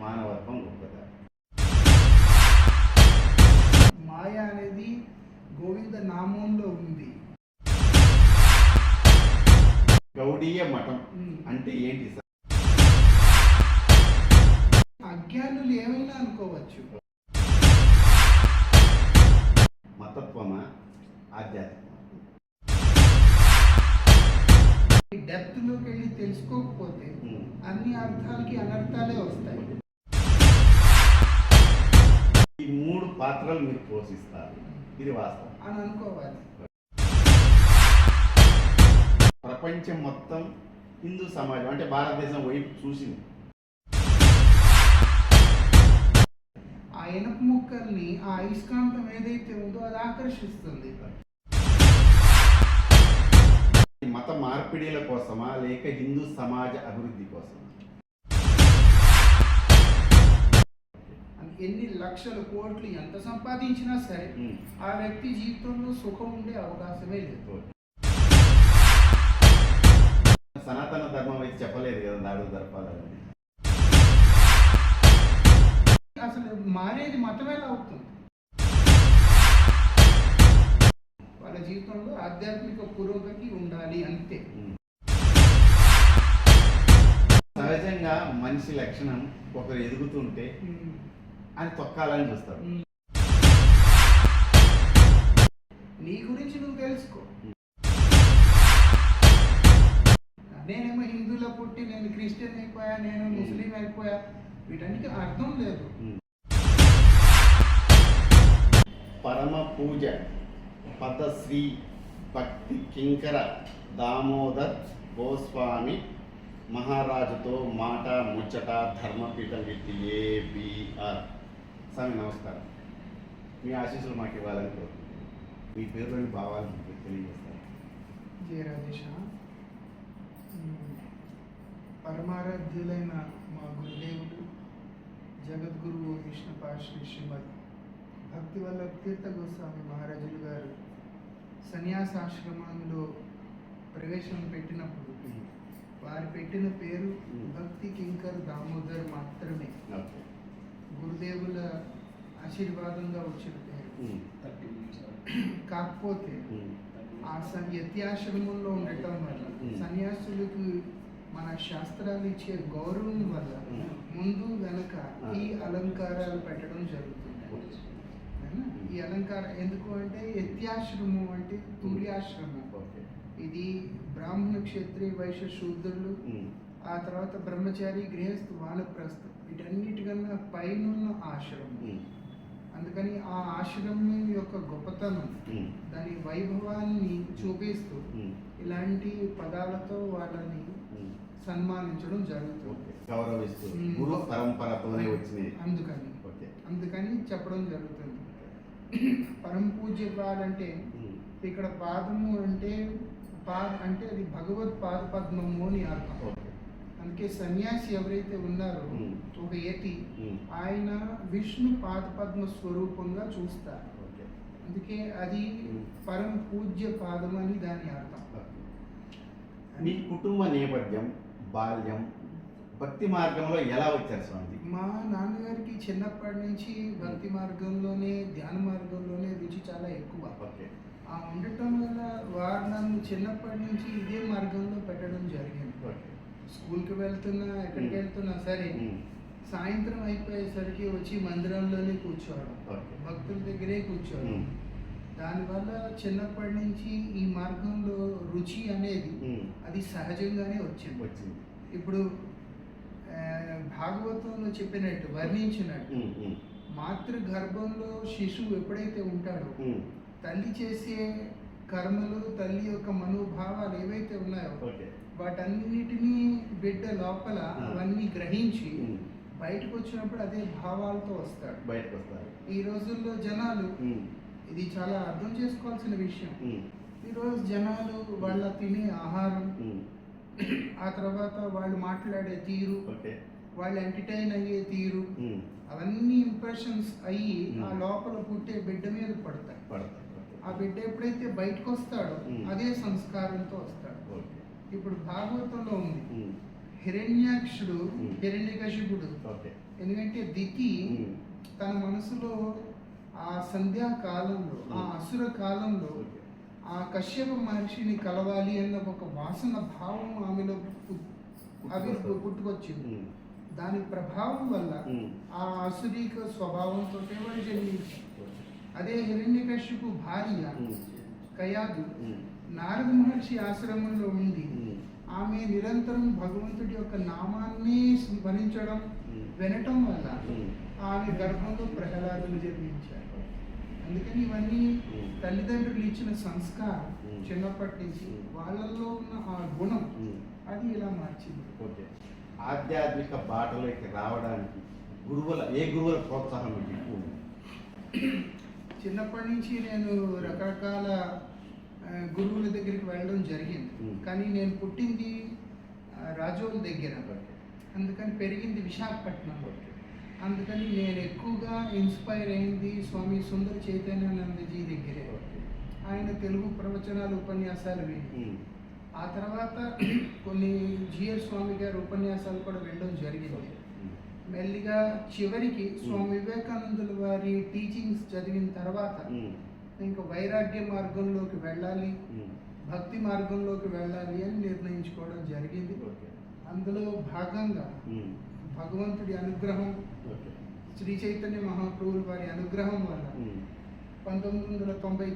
మానవత్వం గొప్పదా మాయ అనేది గోవింద నామంలో ఉంది. గౌడీయ మఠం. అంటే ఏంటి సార్? అజ్ఞానులు ఏమైనా అనుకోవచ్చు. మతత్వమా? ఆధ్యాత్మికమా డెప్త్లోకి వెళ్ళి తెలుసుకోకపోతే. అన్ని అర్థాలకి అనర్థాలే వస్తాయి. ఈ మూడు పాత్రలు మీరు పోషిస్తారు. ఇది వాస్తవం. అని అనుకోవాలి. ప్రపంచం మొత్తం హిందూ సమాజం అంటే భారతదేశం వైపు చూసింది. ఆ ఇనప ముక్కల్ని ఆ అయస్కాంతం ఏదైతే ఉందో అది ఆకర్షిస్తుంది. మత మార్పిడిల కోసమా లేక హిందూ సమాజ అభివృద్ధి కోసమా? ఎన్ని లక్షల కోట్లు ఎంత సంపాదించినా సరే. ఆ వ్యక్తి జీవితంలో సుఖం ఉండే అవకాశమే లేదు. సనాతన ధర్మం అయితే చెప్పలేదు కదా దాడులు జరపాలని అసలు మారేది మతం ఎలా అవుతుంది? జీవితంలో ఆధ్యాత్మిక పురోగతి ఉండాలి అంతే. సహజంగా మనిషి లక్షణం ఒకరు ఎదుగుతుంటే. అని తొక్కాలని చూస్తారు. నీ గురించి నువ్వు తెలుసుకో నేనేమో హిందువులో పుట్టి నేను క్రిస్టియన్ అయిపోయా నేను ముస్లిం అయిపోయా వీటన్నిటికీ అర్థం లేదు. పరమ పూజ పదశ్రీ భక్తి కింకర దామోదర్ గోస్వామి మహారాజుతో మాట ముచ్చట ధర్మపీఠం విత్ ఏబిఆర్ స్వామి నమస్కారం. మీ ఆశీస్సులు మాకు ఇవ్వాలని కోరుకుంటున్నాను మీ పేరులోని భావాలను మీకు తెలియజేస్తారు జయరాజేష పరమారాధ్యులైన మా గురుదేవుడు జగద్గురువు విష్ణుపాశ్రీ శ్రీమద్ భక్తి వల్ల తీర్థ గోస్వామి మహారాజులు గారు సన్యాసాశ్రమంలో ప్రవేశం పెట్టినప్పుడు వారు పెట్టిన పేరు భక్తి కింకర్ దామోదర్ మాత్రమే గురుదేవుల ఆశీర్వాదంగా వచ్చిన పేరు. కాకపోతే. ఆ సన్ యత్యాశ్రమంలో ఉండటం వల్ల. సన్యాసులకు మన శాస్త్రాలు ఇచ్చే గౌరవం వల్ల. ముందు వెనక. ఈ అలంకారాలు పెట్టడం జరుగుతుంది? ఈ అలంకారం ఎందుకు అంటే యత్యాశ్రమం అంటే తుల్యాశ్రమం ఓకే ఇది బ్రాహ్మణ క్షత్రియ వైశ్య శూద్రులు ఉమ్. ఆ తర్వాత బ్రహ్మచారి గృహస్థు వానప్రస్థం వీటన్నిటికన్నా పైనున్న ఆశ్రమం ఉమ్. అందుకని ఆ ఆశ్రమం యొక్క గొప్పతనం. దాని వైభవాన్ని చూపిస్తూ. ఇలాంటి పదాలతో వాళ్ళని. సన్మానించడం జరుగుతుంది. గౌరవిస్తూ. గురు పరంపరతోనే వచ్చినాయి అందుకని అందుకని చెప్పడం జరుగుతుంది పరమ పూజ్యపాలంటే ఉమ్. ఇక్కడ పాదము అంటే పాద అంటే అది భగవత్ పాద పద్మము అని అర్థం అందుకే సన్యాసి ఎవరైతే ఉన్నారో. ఒక యతి ఉమ్. ఆయన విష్ణు పాద పద్మ స్వరూపంగా చూస్తారు అందుకే అది. పరమ పూజ్య పాదం అని దాని అర్థం మీ కుటుంబ నేపథ్యం బాల్యం భక్తి మార్గంలో ఎలా వచ్చారు స్వామి మా నాన్నగారికి చిన్నప్పటి నుంచి భక్తి మార్గంలోనే ధ్యాన మార్గంలోనే రుచి చాలా ఎక్కువ. ఓకే. ఆ ఉండటం వల్ల వారు నన్ను చిన్నప్పటి నుంచి ఇదే మార్గంలో పెట్టడం జరిగింది. స్కూల్కి వెళ్తున్నా ఎక్కడికి. వెళ్తున్నా సరే. సాయంత్రం అయిపోయేసరికి వచ్చి మందిరంలోనే కూర్చోవడం భక్తుల దగ్గరే కూర్చోవడం. దానివల్ల చిన్నప్పటి నుంచి ఈ మార్గంలో రుచి అనేది. అది సహజంగానే వచ్చింది. వచ్చింది. ఇప్పుడు భాగవతంలో చెప్పినట్టు వర్ణించినట్టు. మాతృ గర్భంలో శిశువు ఎప్పుడైతే ఉంటాడో. తల్లి చేసే కర్మలు తల్లి యొక్క మనోభావాలు ఏవైతే ఉన్నాయో వాటన్నిటినీ బిడ్డ లోపల. అవన్నీ గ్రహించి. బయటకు వచ్చినప్పుడు అదే భావాలతో వస్తాడు బయటకు వస్తారు ఈ రోజుల్లో జనాలు. ఇది చాలా అర్థం చేసుకోవాల్సిన విషయం. ఈరోజు జనాలు వాళ్ళ తినే ఆహారం. ఆ తర్వాత వాళ్ళు మాట్లాడే తీరు వాళ్ళు ఎంటర్టైన్ అయ్యే తీరు. అవన్నీ ఇంప్రెషన్స్ అయ్యి. ఆ లోపల పుట్టే బిడ్డ మీద పడతాయి. ఆ బిడ్డ ఎప్పుడైతే బయటకు వస్తాడో. అదే సంస్కారంతో వస్తాడు ఇప్పుడు భాగవతంలో ఉంది. హిరణ్యాక్షుడు. హిరణ్యకశిపుడు ఎందుకంటే దితి. తన మనసులో ఆ సంధ్యా కాలంలో ఆ అసుర కాలంలో. ఆ కశ్యప మహర్షిని కలవాలి అన్న ఒక వాసన భావం ఆమెలో అవి పుట్టుకొచ్చింది. దాని ప్రభావం వల్ల. ఆ అసురీక స్వభావంతో వాడు జన్మించాడు. అదే హిరణ్యకశ్యపు భార్య. కయాదు. నారద మహర్షి ఆశ్రమంలో ఉండి. ఆమె నిరంతరం భగవంతుడి యొక్క నామాన్ని స్మరించడం. వినటం వల్ల. ఆమె గర్భంలో ప్రహ్లాదులు జన్మించారు అందుకని ఇవన్నీ. తల్లిదండ్రులు ఇచ్చిన సంస్కారం. చిన్నప్పటి నుంచి. వాళ్ళల్లో ఉన్న ఆ గుణం. అది ఇలా మార్చింది ఓకే ఆధ్యాత్మిక బాటలోకి రావడానికి గురువుల ఏ గురువుల ప్రోత్సాహం ఎక్కువ? చిన్నప్పటి నుంచి నేను రకరకాల గురువుల దగ్గరికి వెళ్ళడం జరిగింది. కానీ నేను పుట్టింది రాజోల్ దగ్గర. అందుకని పెరిగింది విశాఖపట్నం. అందుకని నేను ఎక్కువగా ఇన్స్పైర్ అయింది స్వామి సుందర చైతన్యానందజీ దగ్గరే. ఆయన తెలుగు ప్రవచనాలు ఉపన్యాసాలు విని. ఆ తర్వాత కొన్ని జిఎల్ స్వామి గారి ఉపన్యాసాలు కూడా వినడం జరిగింది. మెల్లిగా చివరికి స్వామి వివేకానందుల వారి టీచింగ్స్ చదివిన తర్వాత. ఇంకా వైరాగ్య మార్గంలోకి వెళ్ళాలి. భక్తి మార్గంలోకి వెళ్ళాలి అని నిర్ణయించుకోవడం జరిగింది. అందులో భాగంగా. భగవంతుడి అనుగ్రహం. శ్రీ చైతన్య మహాప్రభుల వారి అనుగ్రహం వల్ల. పంతొమ్మిది వందల తొంభై